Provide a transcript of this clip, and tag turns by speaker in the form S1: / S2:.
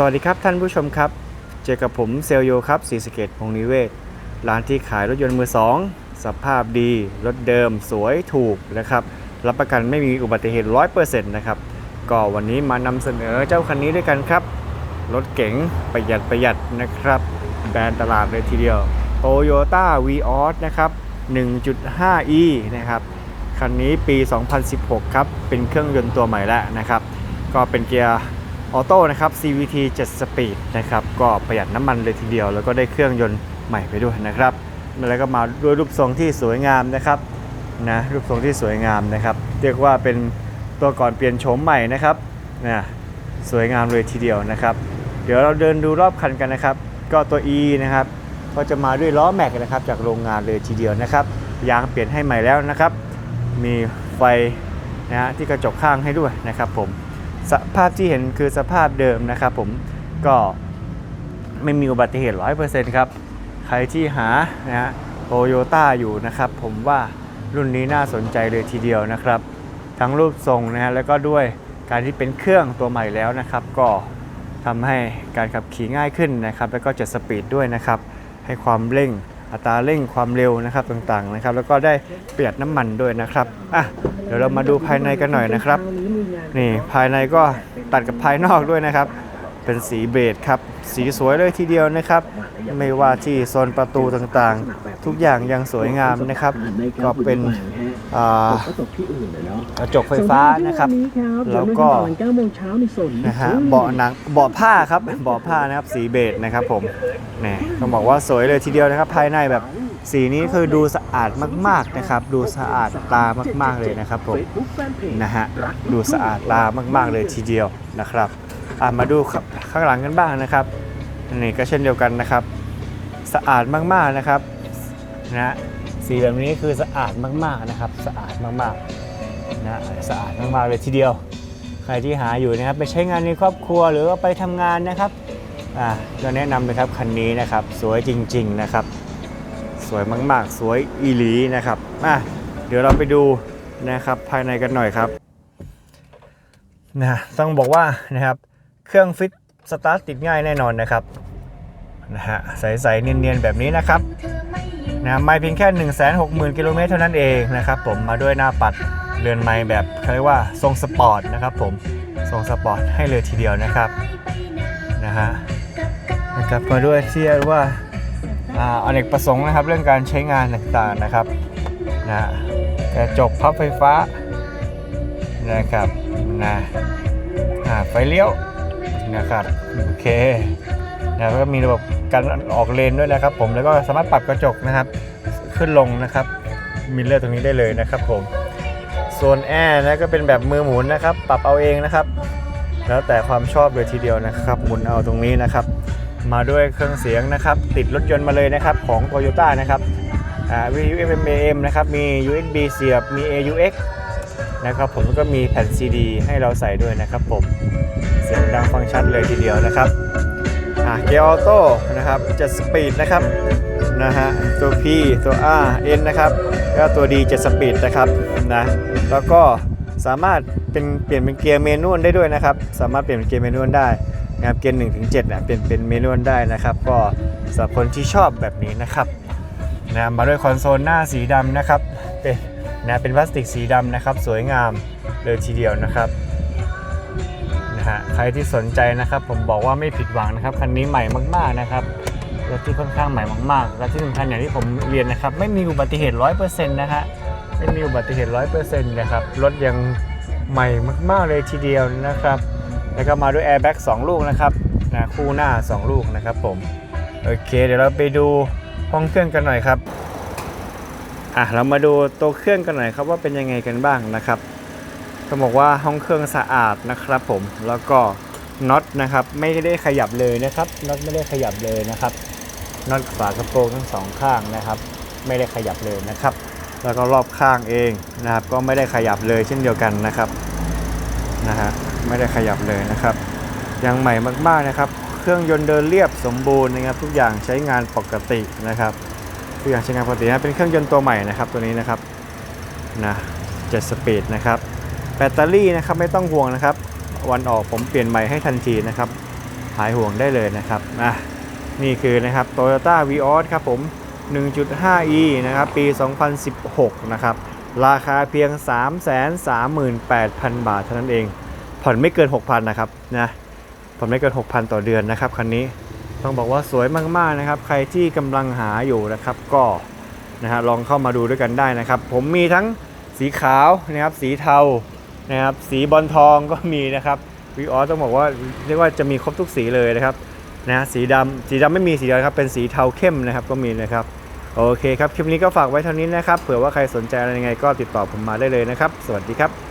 S1: สวัสดีครับท่านผู้ชมครับ เจอกับผมเซลโยครับสีสเกตพงนิเวศ ร้านที่ขายรถยนต์มือสองสภาพดี รถเดิมสวยถูกนะครับ รับประกันไม่มีอุบัติเหตุ 100%นะครับ ก็วันนี้มานำเสนอเจ้าคันนี้ด้วยกันครับ รถเก๋งประหยัดประหยัดนะครับ แบรนด์ตลาดเลยทีเดียว Toyota v ีออนะครับ 1.5e นะครับ คันนี้ปี 2016 ครับ เป็นเครื่องยนต์ตัวใหม่แล้วนะครับ ก็เป็นเกียร์ ออโต้นะครับ CVT 7 Speed นะครับ ก็ประหยัดน้ำมันเลยทีเดียว แล้วก็ได้เครื่องยนต์ใหม่ไปด้วยนะครับ แล้วก็มาด้วยรูปทรงที่สวยงามนะครับนะรูปทรงที่สวยงามนะครับ เรียกว่าเป็นตัวก่อนเปลี่ยนโฉมใหม่นะครับนะสวยงามเลยทีเดียวนะครับ เดี๋ยวเราเดินดูรอบคันกันนะครับ ก็ตัว E นะครับก็จะมาด้วยล้อแม็กนะครับจากโรงงานเลยทีเดียวนะครับยางเปลี่ยนให้ใหม่แล้วนะครับ มีไฟนะฮะที่กระจกข้างให้ด้วยนะครับผม สภาพที่เห็นคือสภาพเดิมนะครับผมก็ไม่มีอุบัติเหตุ 100%ครับ ใครที่หานะโตโยต้าอยู่นะครับ ผมว่ารุ่นนี้น่าสนใจเลยทีเดียวนะครับ ทั้งรูปทรงนะฮะแล้วก็ด้วยการที่เป็นเครื่องตัวใหม่แล้วนะครับ ก็ทำให้การขับขี่ง่ายขึ้นนะครับ แล้วก็จะสปีดด้วยนะครับ ให้ความเร่ง อัตราเร่งความเร็วนะครับต่างๆนะครับ แล้วก็ได้ประหยัดน้ำมันด้วยนะครับอะเดี๋ยวเรามาดูภายในกันหน่อยนะครับ นี่ภายในก็ตัดกับภายนอกด้วยนะครับ เป็นสีเบจครับ สีสวยเลยทีเดียวนะครับ ไม่ว่าที่โซนประตูต่างๆ ทุกอย่างยังสวยงามนะครับ ก็เป็น อ่า
S2: ก็ตกที่อื่นเลยเนาะ
S1: กระจกไฟฟ้านะครับ แล้วก็
S2: ตอน9โมงเช้าในส่วน
S1: นะฮะเบาะหนังเบาะผ้าครับเบาะผ้านะครับสีเบจนะครับผมนี่ต้องบอกว่าสวยเลยทีเดียวนะครับ ภายในแบบสีนี้คือดูสะอาดมากๆนะครับ ดูสะอาดตามากๆเลยนะครับผม นะฮะดูสะอาดตามาก ๆ เลยทีเดียวนะครับอะมาดูขข้างหลังกันบ้างนะครับนี่ก็เช่นเดียวกันนะครับ สะอาดมากๆนะครับนะฮะ สีแบบนี้คือสะอาดมากๆนะครับ สะอาดมากๆนะสะอาดมากๆเลยทีเดียว ใครที่หาอยู่นะครับไปใช้งานในครอบครัวหรือว่าไปทำงานนะครับอ่าก็แนะนำเลยครับคันนี้นะครับ สวยจริง ๆนะครับ สวยมากๆ สวยอีหลีนะครับอะเดี๋ยวเราไปดูนะครับภายในกันหน่อยครับนะต้องบอกว่านะครับเครื่องฟิตสตาร์ทติดง่ายแน่นอนนะครับนะฮะใสๆเนียนๆแบบนี้นะครับ นะไม่เพียงแค่ 1 6 0 0 0 0 กิโลเมตรเท่านั้นเองนะครับผมมาด้วยหน้าปัดเรือนไม้แบบเขาเรียกว่าทรงสปอร์ตนะครับผมทรงสปอร์ตให้เลยทีเดียวนะครับนะฮะนะครับมาด้วยที่เรียกว่าอาเนกประสงค์นะครับ เรื่องการใช้งานต่างๆนะครับนะกระจกพับไฟฟ้านะครับนะอ่าไฟเลี้ยวนะครับโอเค แล้วก็มีระบบการออกเลนด้วยนะครับ ผมแล้วก็สามารถปรับกระจกนะครับ ขึ้นลงนะครับมิเลอร์ตรงนี้ได้เลยนะครับ ผมส่วนแอร์นะก็เป็นแบบมือหมุนนะครับ ปรับเอาเองนะครับ แล้วแต่ความชอบเลยทีเดียวนะครับ หมุนเอาตรงนี้นะครับ มาด้วยเครื่องเสียงนะครับ ติดรถยนต์มาเลยนะครับของ Toyota นะครับอ่าวิทยุ FM AM นะครับ มี USB เสียบ มี AUX นะครับผมแล้วก็มีแผ่น CD ให้เราใส่ด้วยนะครับผม เสียงดังฟังชัดเลยทีเดียวนะครับ อ่าเกียร์ออโต้นะครับ7สปีดนะครับนะฮะตัว P ตัว R N นะครับแล้วตัว D 7สปีดนะครับนะแล้วก็สามารถเป็นเปลี่ยนเป็นเกียร์เมนวลได้ด้วยนะครับ สามารถเปลี่ยนเป็นเกียร์เมนวลได้นะครับเกณฑ์1ถึง7เนี่ยเป็นเป็นเมนูได้นะครับ ก็สำหรับคนที่ชอบแบบนี้นะครับนะมาด้วยคอนโซลหน้าสีดำนะครับเป็นนะเป็นพลาสติกสีดำนะครับ สวยงามเลยทีเดียวนะครับ นะฮะใครที่สนใจนะครับ ผมบอกว่าไม่ผิดหวังนะครับคันนี้ใหม่มากๆนะครับรถที่ค่อนข้างใหม่มากๆและที่สำคัญอย่างที่ผมเรียนนะครับ ไม่มีอุบัติเหตุ100%นะฮะไม่มีอุบัติเหตุ100%นะครับรถยังใหม่มากๆเลยทีเดียวนะครับ แล้วก็มาด้วยแอร์แบ็ก2ลูกนะครับนะคู่หน้า 2 ลูกนะครับผมโอเค เดี๋ยวเราไปดูห้องเครื่องกันหน่อยครับอะเรามาดูตัวเครื่องกันหน่อยครับว่าเป็นยังไงกันบ้างนะครับ ต้องบอกว่าห้องเครื่องสะอาดนะครับผมแล้วก็น็อตนะครับไม่ได้ขยับเลยนะครับน็อตไม่ได้ขยับเลยนะครับน็อตฝากระโปรงทั้งสองข้างนะครับ ไม่ได้ขยับเลยนะครับ แล้วก็รอบข้างเองนะครับ ก็ไม่ได้ขยับเลยเช่นเดียวกันนะครับนะฮะไม่ได้ขยับเลยนะครับ ยังใหม่มากๆนะครับ เครื่องยนต์เดินเรียบสมบูรณ์นะครับ ทุกอย่างใช้งานปกตินะครับทุกอย่างใช้งานปกตินะเป็นเครื่องยนต์ตัวใหม่นะครับตัวนี้นะครับนะเจ็ดสปีดนะครับ แบตเตอรี่นะครับไม่ต้องห่วงนะครับ วันออกผมเปลี่ยนใหม่ให้ทันทีนะครับหายห่วงได้เลยนะครับอะนี่คือนะครับ Toyota Vios ครับผม 1.5e นะครับปี 2016 นะครับ ราคาเพียง 338,000 บาทเท่านั้นเอง ผ่อนไม่เกิน 6,000 นะครับนะผ่อนไม่เกิน 6,000 ต่อเดือนนะครับคันนี้ต้องบอกว่าสวยมากๆนะครับ ใครที่กำลังหาอยู่นะครับ ก็นะฮะลองเข้ามาดูด้วยกันได้นะครับ ผมมีทั้งสีขาวนะครับ สีเทา นะครับ สีบอลทองก็มีนะครับวีออสต้องบอกว่าเรียกว่าจะมีครบทุกสีเลยนะครับนะสีดำสีดำไม่มีสีเดียวครับเป็นสีเทาเข้มนะครับก็มีนะครับโอเคครับคลิปนี้ก็ฝากไว้เท่านี้นะครับเผื่อว่าใครสนใจอะไรยังไงก็ติดต่อผมมาได้เลยนะครับ สวัสดีครับ